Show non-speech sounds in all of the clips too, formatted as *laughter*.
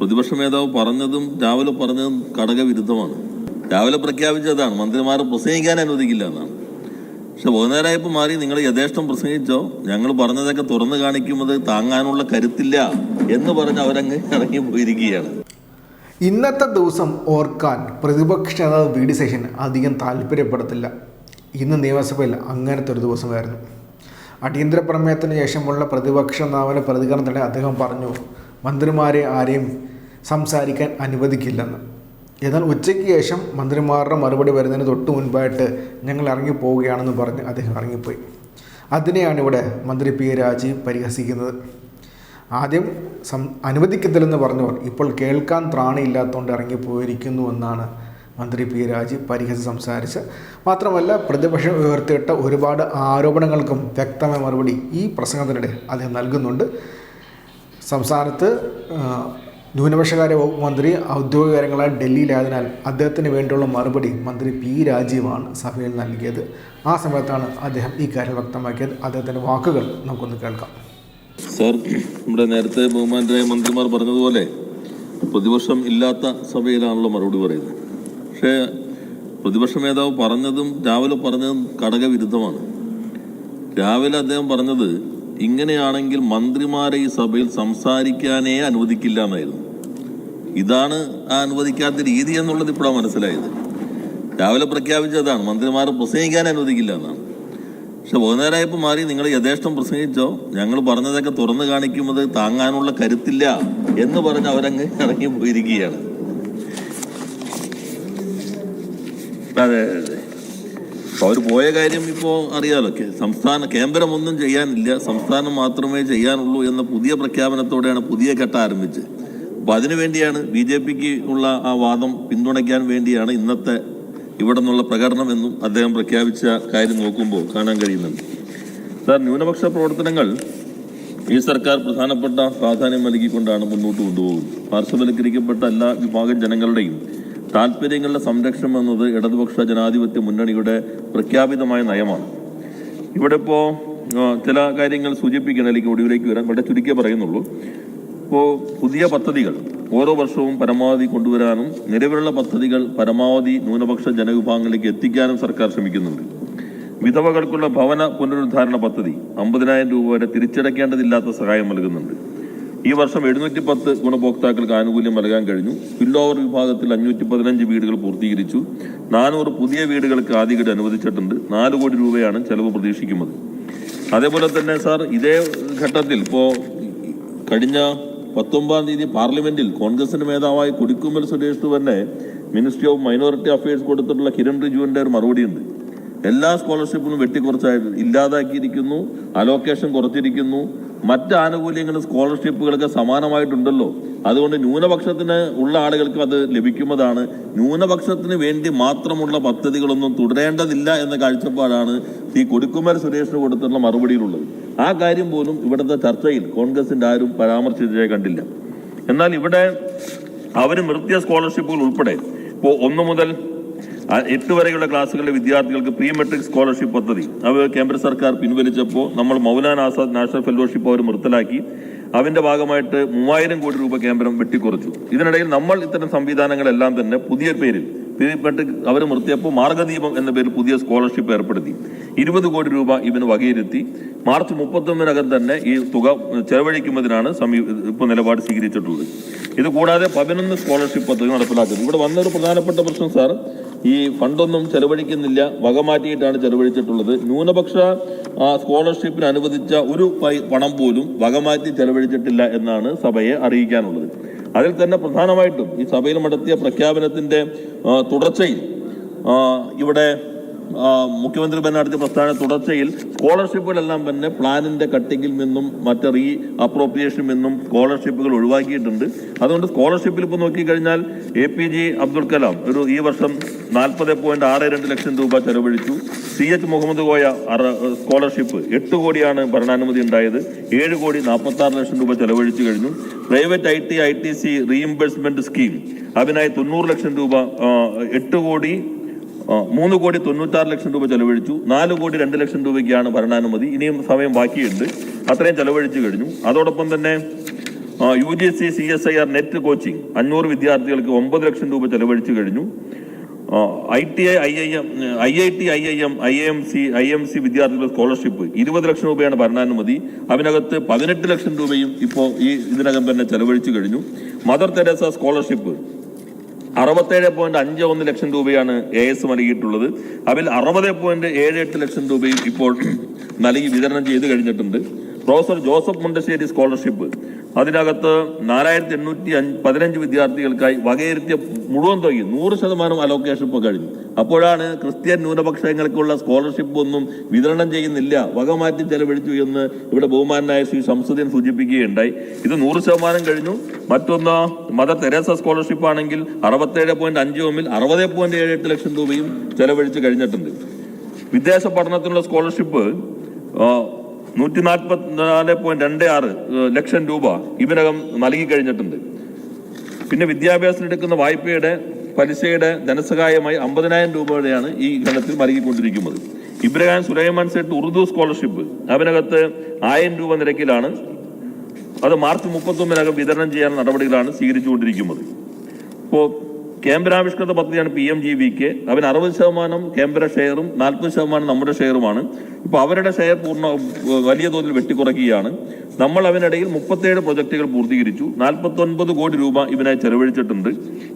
പ്രതിപക്ഷ നേതാവ് പറഞ്ഞതും രാവിലെ പറഞ്ഞതും ഘടകവിരുദ്ധമാണ് രാവിലെ പ്രഖ്യാപിച്ചതാണ് മന്ത്രിമാർ പ്രസംഗിക്കാൻ അനുവദിക്കില്ല എന്നാണ്. പക്ഷെ വൈകുന്നേരമായപ്പോൾ മാറി നിങ്ങൾ യഥേഷ്ടം പ്രസംഗിച്ചോ? ഞങ്ങൾ പറഞ്ഞതൊക്കെ തുറന്നു കാണിക്കുന്നത് താങ്ങാനുള്ള കരുത്തില്ല എന്ന് പറഞ്ഞ് അവരങ്ങ് ഇറങ്ങി പോയിരിക്കുകയാണ്. ഇന്നത്തെ ദിവസം ഓർക്കാൻ പ്രതിപക്ഷ നേതാവ് വി ഡി സേഷൻ അധികം താല്പര്യപ്പെടത്തില്ല. ഇന്ന് നിയമസഭയിൽ അങ്ങനത്തെ ഒരു ദിവസമായിരുന്നു. അടിയന്തര പ്രമേയത്തിന് ശേഷമുള്ള പ്രതിപക്ഷ നേതാവിന്റെ പ്രതികരണത്തിനിടെ അദ്ദേഹം പറഞ്ഞു മന്ത്രിമാരെ ആരെയും സംസാരിക്കാൻ അനുവദിക്കില്ലെന്ന്. എന്നാൽ ഉച്ചയ്ക്ക് ശേഷം മന്ത്രിമാരുടെ മറുപടി വരുന്നതിന് തൊട്ട് മുൻപായിട്ട് ഞങ്ങൾ ഇറങ്ങിപ്പോവുകയാണെന്ന് പറഞ്ഞ് അദ്ദേഹം ഇറങ്ങിപ്പോയി. അതിനെയാണ് ഇവിടെ മന്ത്രി പി. രാജീവ് പരിഹസിക്കുന്നത്. ആദ്യം സം അനുവദിക്കത്തില്ലെന്ന് പറഞ്ഞവർ ഇപ്പോൾ കേൾക്കാൻ ത്രാണിയില്ലാത്തതുകൊണ്ട് ഇറങ്ങിപ്പോയിരിക്കുന്നു എന്നാണ് മന്ത്രി പി. രാജീവ് പരിഹസിച്ച് സംസാരിച്ച്. മാത്രമല്ല പ്രതിപക്ഷം ഉയർത്തിയിട്ട ഒരുപാട് ആരോപണങ്ങൾക്കും വ്യക്തമായ മറുപടി ഈ പ്രസംഗത്തിനിടെ അദ്ദേഹം നൽകുന്നുണ്ട്. സംസ്ഥാനത്ത് ന്യൂനപക്ഷകാര്യ വകുപ്പ് മന്ത്രി ഔദ്യോഗിക കാര്യങ്ങളായി ഡൽഹിയിലായതിനാൽ അദ്ദേഹത്തിന് വേണ്ടിയുള്ള മറുപടി മന്ത്രി പി രാജീവാണ് സഭയിൽ നൽകിയത്. ആ സമയത്താണ് അദ്ദേഹം ഈ കാര്യം വ്യക്തമാക്കിയത്. അദ്ദേഹത്തിന്റെ വാക്കുകൾ നമുക്കൊന്ന് കേൾക്കാം. സർ നമ്മുടെ നേരത്തെ ബഹുമാനരായ മന്ത്രിമാർ പറഞ്ഞതുപോലെ പ്രതിപക്ഷം ഇല്ലാത്ത സഭയിലാണല്ലോ മറുപടി പറയുന്നത്. പക്ഷേ പ്രതിപക്ഷ നേതാവ് പറഞ്ഞതും രാവിലെ പറഞ്ഞതും ഘടകവിരുദ്ധമാണ്. രാവിലെ അദ്ദേഹം പറഞ്ഞത് ഇങ്ങനെയാണെങ്കിൽ മന്ത്രിമാരെ ഈ സഭയിൽ സംസാരിക്കാനേ അനുവദിക്കില്ല എന്നായിരുന്നു. ഇതാണ് ആ അനുവദിക്കാത്ത രീതി എന്നുള്ളത് ഇപ്പോഴാണ് മനസ്സിലായത്. രാവിലെ പ്രഖ്യാപിച്ചതാണ് മന്ത്രിമാർ പ്രസംഗിക്കാൻ അനുവദിക്കില്ല എന്നാണ്. പക്ഷെ വൈകുന്നേരമായപ്പോൾ മാറി നിങ്ങൾ യഥേഷ്ടം പ്രസംഗിച്ചോ? ഞങ്ങൾ പറഞ്ഞതൊക്കെ തുറന്നു കാണിക്കുന്നത് താങ്ങാനുള്ള കരുത്തില്ല എന്ന് പറഞ്ഞ് അവരങ്ങ് ഇറങ്ങി പോയിരിക്കുകയാണ് അതെ അതെ. അപ്പോൾ അവർ പോയ കാര്യം ഇപ്പോൾ അറിയാലോ. സംസ്ഥാന കേന്ദ്രം ഒന്നും ചെയ്യാനില്ല. സംസ്ഥാനം മാത്രമേ ചെയ്യാനുള്ളൂ എന്ന പുതിയ പ്രഖ്യാപനത്തോടെയാണ് പുതിയ ഘട്ടം ആരംഭിച്ചത്. അപ്പോൾ അതിനുവേണ്ടിയാണ് ബി ജെ പിക്ക് ഉള്ള ആ വാദം പിന്തുണയ്ക്കാൻ വേണ്ടിയാണ് ഇന്നത്തെ ഇവിടെ നിന്നുള്ള പ്രകടനം എന്നും അദ്ദേഹം പ്രഖ്യാപിച്ച കാര്യം നോക്കുമ്പോൾ കാണാൻ കഴിയുന്നുണ്ട് സാർ ന്യൂനപക്ഷ പ്രവർത്തനങ്ങൾ ഈ സർക്കാർ പ്രധാനപ്പെട്ട പ്രാധാന്യം നൽകിക്കൊണ്ടാണ് മുന്നോട്ട് കൊണ്ടുപോകുന്നത്. പാർശ്വവൽക്കരിക്കപ്പെട്ട എല്ലാ വിഭാഗം ജനങ്ങളുടെയും താല്പര്യങ്ങളുടെ സംരക്ഷണം എന്നത് ഇടതുപക്ഷ ജനാധിപത്യ മുന്നണിയുടെ പ്രഖ്യാപിതമായ നയമാണ്. ഇവിടെ ഇപ്പോൾ ചില കാര്യങ്ങൾ സൂചിപ്പിക്കണം അല്ലെങ്കിൽ ഒടുവിലേക്ക് വരാൻ വളരെ ചുരുക്കിയേ പറയുന്നുള്ളൂ. ഇപ്പോൾ പുതിയ പദ്ധതികൾ ഓരോ വർഷവും പരമാവധി കൊണ്ടുവരാനും നിലവിലുള്ള പദ്ധതികൾ പരമാവധി ന്യൂനപക്ഷ ജനവിഭാഗങ്ങളിലേക്ക് എത്തിക്കാനും സർക്കാർ ശ്രമിക്കുന്നുണ്ട്. വിധവകൾക്കുള്ള ഭവന പുനരുദ്ധാരണ പദ്ധതി അമ്പതിനായിരം രൂപ വരെ തിരിച്ചടയ്ക്കേണ്ടതില്ലാത്ത സഹായം നൽകുന്നുണ്ട്. ഈ വർഷം എഴുന്നൂറ്റി പത്ത് ഗുണഭോക്താക്കൾക്ക് ആനുകൂല്യം നൽകാൻ കഴിഞ്ഞു. ഫില്ലോവർ വിഭാഗത്തിൽ അഞ്ഞൂറ്റി പതിനഞ്ച് വീടുകൾ പൂർത്തീകരിച്ചു. നാനൂറ് പുതിയ വീടുകൾക്ക് ആദ്യഘട്ടം അനുവദിച്ചിട്ടുണ്ട്. നാല് കോടി രൂപയാണ് ചെലവ് പ്രതീക്ഷിക്കുന്നത്. അതേപോലെ തന്നെ സാർ ഇതേ ഘട്ടത്തിൽ ഇപ്പോൾ കഴിഞ്ഞ പത്തൊമ്പതാം തീയതി പാർലമെന്റിൽ കോൺഗ്രസിന്റെ മേധാവായ കൊടിക്കുമ്മൽ സുരേഷ് തന്നെ മിനിസ്ട്രി ഓഫ് മൈനോറിറ്റി അഫയേഴ്സ് കൊടുത്തിട്ടുള്ള കിരൺ റിജുവിന്റെ ഒരു മറുപടിയുണ്ട്. എല്ലാ സ്കോളർഷിപ്പുകളും വെട്ടിക്കുറച്ചായി ഇല്ലാതാക്കിയിരിക്കുന്നു അലോക്കേഷൻ കുറച്ചിരിക്കുന്നു. മറ്റ് ആനുകൂല്യങ്ങളും സ്കോളർഷിപ്പുകളൊക്കെ സമാനമായിട്ടുണ്ടല്ലോ. അതുകൊണ്ട് ന്യൂനപക്ഷത്തിന് ഉള്ള ആളുകൾക്ക് അത് ലഭിക്കുന്നതാണ്. ന്യൂനപക്ഷത്തിന് വേണ്ടി മാത്രമുള്ള പദ്ധതികളൊന്നും തുടരേണ്ടതില്ല എന്ന കാഴ്ചപ്പാടാണ് ഈ കൊടിക്കുമൽ സുരേഷിന് കൊടുത്തുള്ള മറുപടിയിലുള്ളത്. ആ കാര്യം പോലും ഇവിടുത്തെ ചർച്ചയിൽ കോൺഗ്രസിന്റെ ആരും പരാമർശിച്ചേ കണ്ടില്ല. എന്നാൽ ഇവിടെ അവർ നിർത്തിയ സ്കോളർഷിപ്പുകൾ ഉൾപ്പെടെ ഇപ്പോൾ ഒന്ന് മുതൽ എട്ട് വരെയുള്ള ക്ലാസ്സുകളിലെ വിദ്യാർത്ഥികൾക്ക് പ്രീ മെട്രിക് സ്കോളർഷിപ്പ് പദ്ധതി. അവ കേന്ദ്ര സർക്കാർ പിൻവലിച്ചപ്പോൾ നമ്മൾ മൗലാന ആസാദ് നാഷണൽ ഫെലോഷിപ്പ് അവർ നിർത്തലാക്കി. അതിന്റെ ഭാഗമായിട്ട് മൂവായിരം കോടി രൂപ കേന്ദ്രം വെട്ടിക്കുറച്ചു. ഇതിനിടയിൽ നമ്മൾ ഇത്തരം സംവിധാനങ്ങളെല്ലാം തന്നെ പുതിയ പേരിൽ പ്രീ മെട്രിക് അവർ നിർത്തിയപ്പോൾ മാർഗദീപം എന്ന പേരിൽ പുതിയ സ്കോളർഷിപ്പ് ഏർപ്പെടുത്തി. ഇരുപത് കോടി രൂപ ഇവന് വകയിരുത്തി. മാർച്ച് മുപ്പത്തൊന്നിനകം തന്നെ ഈ തുക ചെലവഴിക്കുന്നതിനാണ് സമീപ ഇപ്പോൾ നിലപാട് സ്വീകരിച്ചിട്ടുള്ളത്. ഇത് കൂടാതെ പതിനൊന്ന് സ്കോളർഷിപ്പ് പദ്ധതി നടപ്പിലാക്കുന്നത് ഇവിടെ വന്നൊരു പ്രധാനപ്പെട്ട പ്രശ്നം സാർ. ഈ ഫണ്ടൊന്നും ചെലവഴിക്കുന്നില്ല. വകമാറ്റിയിട്ടാണ് ചെലവഴിച്ചിട്ടുള്ളത്. ന്യൂനപക്ഷ സ്കോളർഷിപ്പിന് അനുവദിച്ച ഒരു പണം പോലും വകമാറ്റി ചെലവഴിച്ചിട്ടില്ല എന്നാണ് സഭയെ അറിയിക്കാനുള്ളത്. അതിൽ തന്നെ പ്രധാനമായിട്ടും ഈ സഭയിൽ നടത്തിയ പ്രഖ്യാപനത്തിന്റെ തുടർച്ചയിൽ ഇവിടെ മുഖ്യമന്ത്രി തന്നെ നടത്തിയ പ്രസ്ഥാന തുടർച്ചയിൽ സ്കോളർഷിപ്പുകളെല്ലാം തന്നെ പ്ലാനിന്റെ കട്ടിങ്ങിൽ നിന്നും മറ്റ് റീ അപ്രോപ്രിയേഷനിൽ നിന്നും സ്കോളർഷിപ്പുകൾ ഒഴിവാക്കിയിട്ടുണ്ട്. അതുകൊണ്ട് സ്കോളർഷിപ്പിൽ ഇപ്പോൾ നോക്കിക്കഴിഞ്ഞാൽ A P J Abdul Kalam ഒരു ഈ വർഷം നാൽപ്പത് പോയിന്റ് ആറ് രണ്ട് ലക്ഷം രൂപ ചെലവഴിച്ചു. C H Muhammad Koya scholarship എട്ട് കോടിയാണ് ഭരണാനുമതി ഉണ്ടായത്. ഏഴ് കോടി നാൽപ്പത്തി ആറ് ലക്ഷം രൂപ ചെലവഴിച്ചു കഴിഞ്ഞു. Private I T I T C reimbursement scheme അതിനായി തൊണ്ണൂറ് ലക്ഷം രൂപ എട്ട് കോടി മൂന്ന് കോടി തൊണ്ണൂറ്റാറ് ലക്ഷം രൂപ ചെലവഴിച്ചു. നാല് കോടി രണ്ട് ലക്ഷം രൂപയ്ക്കാണ് ഭരണാനുമതി. ഇനിയും സമയം ബാക്കിയുണ്ട്. അത്രയും ചെലവഴിച്ചു കഴിഞ്ഞു. അതോടൊപ്പം തന്നെ U G C C S I R net coaching അഞ്ഞൂറ് വിദ്യാർത്ഥികൾക്ക് ഒമ്പത് ലക്ഷം രൂപ ചെലവഴിച്ചു കഴിഞ്ഞു. I T I I I M I I T I I M I M C I M C വിദ്യാർത്ഥികളുടെ സ്കോളർഷിപ്പ് ഇരുപത് ലക്ഷം രൂപയാണ് ഭരണാനുമതി. അതിനകത്ത് പതിനെട്ട് ലക്ഷം രൂപയും ഇപ്പോൾ ഈ ഇതിനകം തന്നെ ചെലവഴിച്ചു കഴിഞ്ഞു. മദർ തെരേസ സ്കോളർഷിപ്പ് അറുപത്തേഴ് പോയിന്റ് അഞ്ച് ഒന്ന് ലക്ഷം രൂപയാണ് എ എസ് നൽകിയിട്ടുള്ളത്. അതിൽ അറുപത് പോയിന്റ് ഏഴ് എട്ട് ലക്ഷം രൂപയും ഇപ്പോൾ *clears throat* നൽകി വിതരണം ചെയ്ത് കഴിഞ്ഞിട്ടുണ്ട്. Professor Joseph Mundassery scholarship. അതിനകത്ത് നാലായിരത്തി എണ്ണൂറ്റി പതിനഞ്ച് വിദ്യാർത്ഥികൾക്കായി വകയിരുത്തിയ മുഴുവൻ തുകയും നൂറ് ശതമാനം അലോക്കേഷൻ ഇപ്പോൾ കഴിഞ്ഞു. അപ്പോഴാണ് ക്രിസ്ത്യൻ ന്യൂനപക്ഷങ്ങൾക്കുള്ള സ്കോളർഷിപ്പ് ഒന്നും വിതരണം ചെയ്യുന്നില്ല. വക മാറ്റി ചെലവഴിച്ചു എന്ന് ഇവിടെ ബഹുമാനായ ശ്രീ ശംസുദ്ദീൻ സൂചിപ്പിക്കുകയുണ്ടായി. ഇത് നൂറ് ശതമാനം കഴിഞ്ഞു. മറ്റൊന്ന് മദർ തെരേസ സ്കോളർഷിപ്പ് ആണെങ്കിൽ അറുപത്തേഴ് പോയിന്റ് അഞ്ച് ഒന്നിൽ അറുപത് പോയിന്റ് ഏഴ് എട്ട് ലക്ഷം രൂപയും ചെലവഴിച്ച് കഴിഞ്ഞിട്ടുണ്ട്. വിദേശ പഠനത്തിനുള്ള സ്കോളർഷിപ്പ് നൂറ്റി നാൽപ്പത്തിനാല് പോയിന്റ് രണ്ട് ആറ് ലക്ഷം രൂപ ഇതിനകം നൽകി കഴിഞ്ഞിട്ടുണ്ട് പിന്നെ വിദ്യാഭ്യാസത്തിന് എടുക്കുന്ന വായ്പയുടെ പലിശയുടെ ധനസഹായമായി അമ്പതിനായിരം രൂപയുടെയാണ് ഈ ഘട്ടത്തിൽ നൽകിക്കൊണ്ടിരിക്കുന്നത്. ഇബ്രാഹിം സുലൈമാൻ സെറ്റ് ഉറുദു സ്കോളർഷിപ്പ് അതിനകത്ത് ആയിരം രൂപ നിരക്കിലാണ്. അത് മാർച്ച് മുപ്പത്തൊന്നിനകം വിതരണം ചെയ്യാൻ നടപടികളാണ് സ്വീകരിച്ചുകൊണ്ടിരിക്കുന്നത്. ഇപ്പോൾ കേന്ദ്രാവിഷ്കൃത പദ്ധതിയാണ് P M G V K. അവന് അറുപത് ശതമാനം കേന്ദ്ര ഷെയറും നാൽപ്പത് ശതമാനം നമ്മുടെ ഷെയറുമാണ്. ഇപ്പോൾ അവരുടെ ഷെയർ പൂർണ വലിയ തോതിൽ വെട്ടിക്കുറയ്ക്കുകയാണ്. നമ്മൾ അവനിടയിൽ മുപ്പത്തേഴ് പ്രൊജക്ടുകൾ പൂർത്തീകരിച്ചു. നാൽപ്പത്തൊൻപത് കോടി രൂപ ഇതിനായി ചെലവഴിച്ചിട്ടുണ്ട്.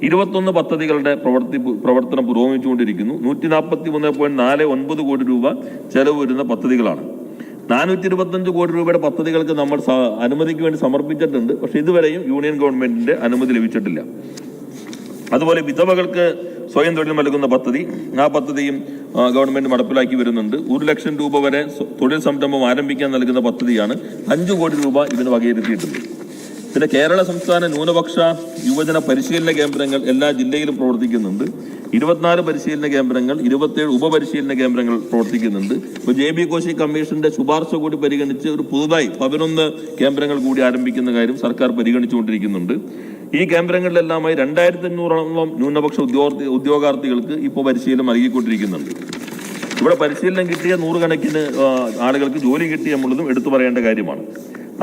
ഇരുപത്തൊന്ന് പദ്ധതികളുടെ പ്രവർത്തി പ്രവർത്തനം പുരോഗമിച്ചുകൊണ്ടിരിക്കുന്നു. നൂറ്റി നാൽപ്പത്തി മൂന്ന് പോയിന്റ് നാല് ഒൻപത് കോടി രൂപ ചെലവ് വരുന്ന പദ്ധതികളാണ്. നാനൂറ്റി ഇരുപത്തഞ്ച് കോടി രൂപയുടെ പദ്ധതികൾക്ക് നമ്മൾ അനുമതിക്ക് വേണ്ടി സമർപ്പിച്ചിട്ടുണ്ട്. പക്ഷെ ഇതുവരെയും യൂണിയൻ ഗവൺമെന്റിന്റെ അനുമതി ലഭിച്ചിട്ടില്ല. അതുപോലെ വിധവകൾക്ക് സ്വയം തൊഴിൽ നൽകുന്ന പദ്ധതി. ആ പദ്ധതിയും ഗവൺമെന്റ് നടപ്പിലാക്കി വരുന്നുണ്ട്. ഒരു ലക്ഷം രൂപ വരെ തൊഴിൽ സംരംഭം ആരംഭിക്കാൻ നൽകുന്ന പദ്ധതിയാണ് അഞ്ചു കോടി രൂപ ഇതിന് വകയിരുത്തിയിട്ടുണ്ട്. പിന്നെ കേരള സംസ്ഥാന ന്യൂനപക്ഷ യുവജന പരിശീലന കേന്ദ്രങ്ങൾ എല്ലാ ജില്ലയിലും പ്രവർത്തിക്കുന്നുണ്ട്. ഇരുപത്തിനാല് പരിശീലന കേന്ദ്രങ്ങൾ ഇരുപത്തേഴ് ഉപപരിശീലന കേന്ദ്രങ്ങൾ പ്രവർത്തിക്കുന്നുണ്ട്. ഇപ്പോൾ ജെ ബി കോശി കമ്മീഷന്റെ ശുപാർശ കൂടി പരിഗണിച്ച് ഒരു പുതുതായി പതിനൊന്ന് കേന്ദ്രങ്ങൾ കൂടി ആരംഭിക്കുന്ന കാര്യം സർക്കാർ പരിഗണിച്ചുകൊണ്ടിരിക്കുന്നുണ്ട്. ഈ കേന്ദ്രങ്ങളിലെല്ലാമായി രണ്ടായിരത്തി അഞ്ഞൂറോളം ന്യൂനപക്ഷ ഉദ്യോഗാർത്ഥി ഉദ്യോഗാർത്ഥികൾക്ക് ഇപ്പോൾ പരിശീലനം നൽകിക്കൊണ്ടിരിക്കുന്നുണ്ട്. ഇവിടെ പരിശീലനം കിട്ടിയ നൂറുകണക്കിന് ആളുകൾക്ക് ജോലി കിട്ടി എന്നുള്ളതും എടുത്തു പറയേണ്ട കാര്യമാണ്.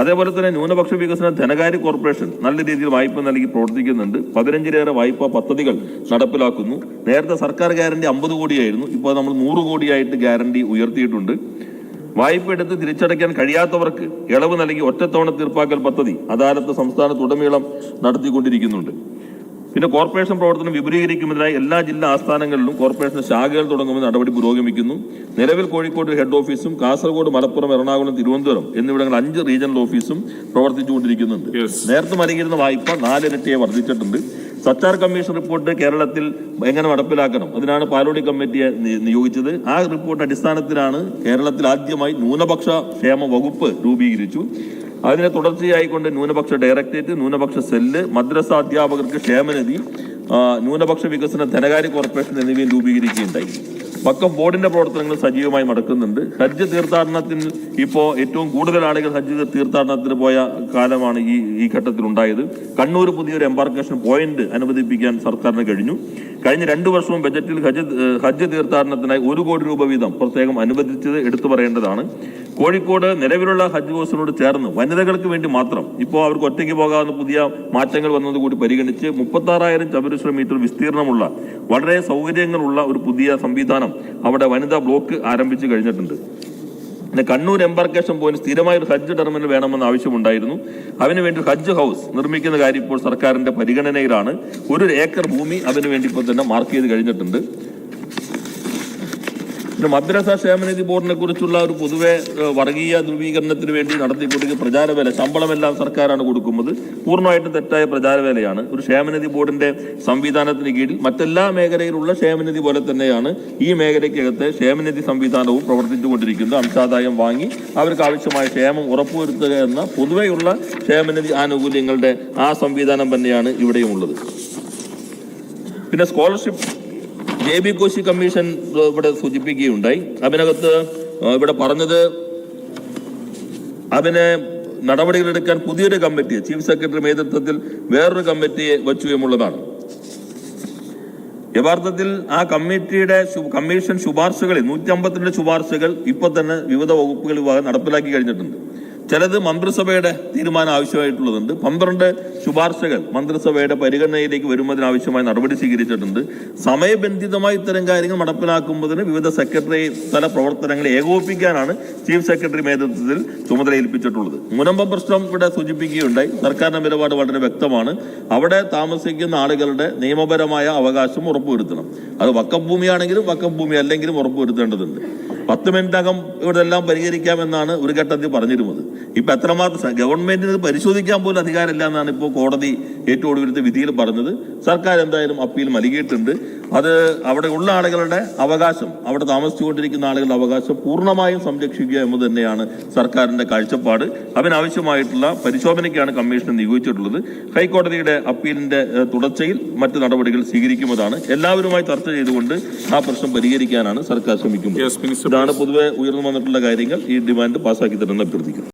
അതേപോലെ തന്നെ ന്യൂനപക്ഷ വികസന ധനകാര്യ കോർപ്പറേഷൻ നല്ല രീതിയിൽ വായ്പ നൽകി പ്രവർത്തിക്കുന്നുണ്ട്. പതിനഞ്ചിലേറെ വായ്പാ പദ്ധതികൾ നടപ്പിലാക്കുന്നു. നേരത്തെ സർക്കാർ ഗ്യാരണ്ടി അമ്പത് കോടിയായിരുന്നു. ഇപ്പോൾ നമ്മൾ നൂറ് കോടിയായിട്ട് ഗ്യാരണ്ടി ഉയർത്തിയിട്ടുണ്ട്. വായ്പ എടുത്ത് തിരിച്ചടയ്ക്കാൻ കഴിയാത്തവർക്ക് ഇളവ് നൽകി ഒറ്റത്തവണ തീർപ്പാക്കൽ പദ്ധതി അദാലത്ത് സംസ്ഥാനത്തുടനീളം നടത്തിക്കൊണ്ടിരിക്കുന്നുണ്ട്. പിന്നെ കോർപ്പറേഷൻ പ്രവർത്തനം വിപുലീകരിക്കുന്നതിനായി എല്ലാ ജില്ലാ ആസ്ഥാനങ്ങളിലും കോർപ്പറേഷൻ ശാഖകൾ തുടങ്ങുന്ന നടപടി പുരോഗമിക്കുന്നു. നിലവിൽ കോഴിക്കോട് ഹെഡ് ഓഫീസും കാസർഗോഡ് മലപ്പുറം എറണാകുളം തിരുവനന്തപുരം എന്നിവിടങ്ങളിൽ അഞ്ച് റീജിയണൽ ഓഫീസും പ്രവർത്തിച്ചുകൊണ്ടിരിക്കുന്നുണ്ട്. നേരത്തെ മരങ്ങിരുന്ന വായ്പ നാലിരട്ടിയെ വർദ്ധിച്ചിട്ടുണ്ട്. സച്ചാർ കമ്മീഷൻ റിപ്പോർട്ട് കേരളത്തിൽ എങ്ങനെ നടപ്പിലാക്കണം? അതിനാണ് പാലോടി കമ്മിറ്റിയെ നിയോഗിച്ചത്. ആ റിപ്പോർട്ട് അടിസ്ഥാനത്തിലാണ് കേരളത്തിൽ ആദ്യമായി ന്യൂനപക്ഷ ക്ഷേമ വകുപ്പ് രൂപീകരിച്ചു. അതിനെ തുടർച്ചയായിക്കൊണ്ട് ന്യൂനപക്ഷ ഡയറക്ടറേറ്റ് ന്യൂനപക്ഷ സെല്ല് മദ്രസ അധ്യാപകർക്ക് ക്ഷേമനിധി ന്യൂനപക്ഷ വികസന ധനകാര്യ കോർപ്പറേഷൻ എന്നിവയും രൂപീകരിക്കുകയുണ്ടായി. പക്കം ബോർഡിന്റെ പ്രവർത്തനങ്ങൾ സജീവമായി നടക്കുന്നുണ്ട്. ഹജ്ജ് തീർത്ഥാടനത്തിൽ ഇപ്പോൾ ഏറ്റവും കൂടുതൽ ആളുകൾ ഹജ്ജ് തീർത്ഥാടനത്തിന് പോയ കാലമാണ് ഈ ഈ ഘട്ടത്തിൽ ഉണ്ടായത് കണ്ണൂർ പുതിയൊരു എംബാർക്കേഷൻ പോയിന്റ് അനുവദിപ്പിക്കാൻ സർക്കാരിന് കഴിഞ്ഞു. കഴിഞ്ഞ രണ്ടു വർഷവും ബജറ്റിൽ ഹജ്ജ് ഹജ്ജ് തീർത്ഥാടനത്തിനായി ഒരു കോടി രൂപ വീതം പ്രത്യേകം അനുവദിച്ചത് എടുത്തു പറയേണ്ടതാണ്. കോഴിക്കോട് നിലവിലുള്ള ഹജ്ജ് ഹൗസിനോട് ചേർന്ന് വനിതകൾക്ക് വേണ്ടി മാത്രം ഇപ്പോൾ അവർക്ക് ഒറ്റയ്ക്ക് പോകാവുന്ന പുതിയ മാറ്റങ്ങൾ വന്നതുകൂടി പരിഗണിച്ച് മുപ്പത്താറായിരം ചതുരശ്ര മീറ്റർ വിസ്തീർണമുള്ള വളരെ സൗകര്യങ്ങളുള്ള ഒരു പുതിയ സംവിധാനം അവിടെ വനിതാ ബ്ലോക്ക് ആരംഭിച്ചു കഴിഞ്ഞിട്ടുണ്ട്. പിന്നെ കണ്ണൂർ എംബാർക്കേഷൻ പോയിന്റ് സ്ഥിരമായ ഒരു ഹജ്ജ് ടെർമിനൽ വേണമെന്ന ആവശ്യമുണ്ടായിരുന്നു. അതിനുവേണ്ടി ഹജ്ജ് ഹൗസ് നിർമ്മിക്കുന്ന കാര്യം ഇപ്പോൾ സർക്കാരിന്റെ പരിഗണനയിലാണ്. ഒരു ഏക്കർ ഭൂമി അതിനുവേണ്ടി ഇപ്പോൾ തന്നെ മാർക്ക് ചെയ്ത് കഴിഞ്ഞിട്ടുണ്ട്. പിന്നെ മദ്രസ ക്ഷേമനിധി ബോർഡിനെ കുറിച്ചുള്ള ഒരു പൊതുവെ വർഗീയ ധ്രുവീകരണത്തിന് വേണ്ടി നടത്തിക്കൊടുക്കുന്ന പ്രചാരവേല ശമ്പളമെല്ലാം സർക്കാരാണ് കൊടുക്കുന്നത്. പൂർണമായിട്ടും തെറ്റായ പ്രചാരവേലയാണ്. ഒരു ക്ഷേമനിധി ബോർഡിന്റെ സംവിധാനത്തിന് കീഴിൽ മറ്റെല്ലാ മേഖലയിലുള്ള ക്ഷേമനിധി പോലെ തന്നെയാണ് ഈ മേഖലയ്ക്കകത്തെ ക്ഷേമനിധി സംവിധാനവും പ്രവർത്തിച്ചുകൊണ്ടിരിക്കുന്നത്. അംശാദായം വാങ്ങി അവർക്ക് ആവശ്യമായ ക്ഷേമം ഉറപ്പുവരുത്തുക എന്ന പൊതുവെയുള്ള ക്ഷേമനിധി ആനുകൂല്യങ്ങളുടെ ആ സംവിധാനം തന്നെയാണ് ഇവിടെയും ഉള്ളത് പിന്നെ scholarship J B Koshy commission ഇവിടെ സൂചിപ്പിക്കുകയുണ്ടായി. അതിനകത്ത് ഇവിടെ പറഞ്ഞത് അതിന് നടപടികളെടുക്കാൻ പുതിയൊരു കമ്മിറ്റി ചീഫ് സെക്രട്ടറി നേതൃത്വത്തിൽ വേറൊരു കമ്മിറ്റിയെ വച്ചു എന്നുള്ളതാണ്. യഥാർത്ഥത്തിൽ ആ കമ്മിറ്റിയുടെ കമ്മീഷൻ ശുപാർശകളിൽ നൂറ്റി അമ്പത്തിരണ്ട് ശുപാർശകൾ ഇപ്പൊ തന്നെ വിവിധ വകുപ്പുകൾ നടപ്പിലാക്കി കഴിഞ്ഞിട്ടുണ്ട്. ചിലത് മന്ത്രിസഭയുടെ തീരുമാനം ആവശ്യമായിട്ടുള്ളതുണ്ട്. പന്ത്രണ്ട് ശുപാർശകൾ മന്ത്രിസഭയുടെ പരിഗണനയിലേക്ക് വരുന്നതിനാവശ്യമായ നടപടി സ്വീകരിച്ചിട്ടുണ്ട്. സമയബന്ധിതമായി ഇത്തരം കാര്യങ്ങൾ നടപ്പിലാക്കുന്നതിന് വിവിധ സെക്രട്ടറി തല പ്രവർത്തനങ്ങളെ ഏകോപിപ്പിക്കാനാണ് ചീഫ് സെക്രട്ടറി നേതൃത്വത്തിൽ ചുമതല ഏൽപ്പിച്ചിട്ടുള്ളത്. മുനമ്പ പ്രശ്നം ഇവിടെ സൂചിപ്പിക്കുകയുണ്ടായി. സർക്കാരിന്റെ നിലപാട് വളരെ വ്യക്തമാണ്. അവിടെ താമസിക്കുന്ന ആളുകളുടെ നിയമപരമായ അവകാശം ഉറപ്പുവരുത്തണം. അത് വക്കഭൂമിയാണെങ്കിലും ഭൂമിയാണെങ്കിലും വക്കം ഭൂമി അല്ലെങ്കിലും ഉറപ്പുവരുത്തേണ്ടതുണ്ട്. പത്ത് മിനിറ്റകം ഇവിടെ എല്ലാം പരിഹരിക്കാമെന്നാണ് ഒരു ഘട്ടത്തിൽ പറഞ്ഞിരുന്നത്. ഇപ്പൊ എത്രമാത്രം ഗവൺമെന്റിന് പരിശോധിക്കാൻ പോലും അധികാരമില്ല എന്നാണ് ഇപ്പോൾ കോടതി ഏറ്റവും ഒടുവിലത്തെ വിധിയിൽ പറഞ്ഞത്. സർക്കാർ എന്തായാലും അപ്പീൽ നൽകിയിട്ടുണ്ട്. അത് അവിടെ ഉള്ള ആളുകളുടെ അവകാശം അവിടെ താമസിച്ചുകൊണ്ടിരിക്കുന്ന ആളുകളുടെ അവകാശം പൂർണമായും സംരക്ഷിക്കുക എന്ന് തന്നെയാണ് സർക്കാരിന്റെ കാഴ്ചപ്പാട്. അതിനാവശ്യമായിട്ടുള്ള പരിശോധനയ്ക്കാണ് കമ്മീഷനെ നിയോഗിച്ചിട്ടുള്ളത്. ഹൈക്കോടതിയുടെ അപ്പീലിന്റെ തുടർച്ചയിൽ മറ്റ് നടപടികൾ സ്വീകരിക്കുന്നതാണ് എല്ലാവരുമായി ചർച്ച ചെയ്തുകൊണ്ട് ആ പ്രശ്നം പരിഹരിക്കാനാണ് സർക്കാർ ശ്രമിക്കുന്നത്. ഇതാണ് പൊതുവെ ഉയർന്നു വന്നിട്ടുള്ള കാര്യങ്ങൾ. ഈ ഡിമാൻഡ് പാസ്സാക്കി തരുമെന്ന് അഭ്യർത്ഥിക്കുന്നു.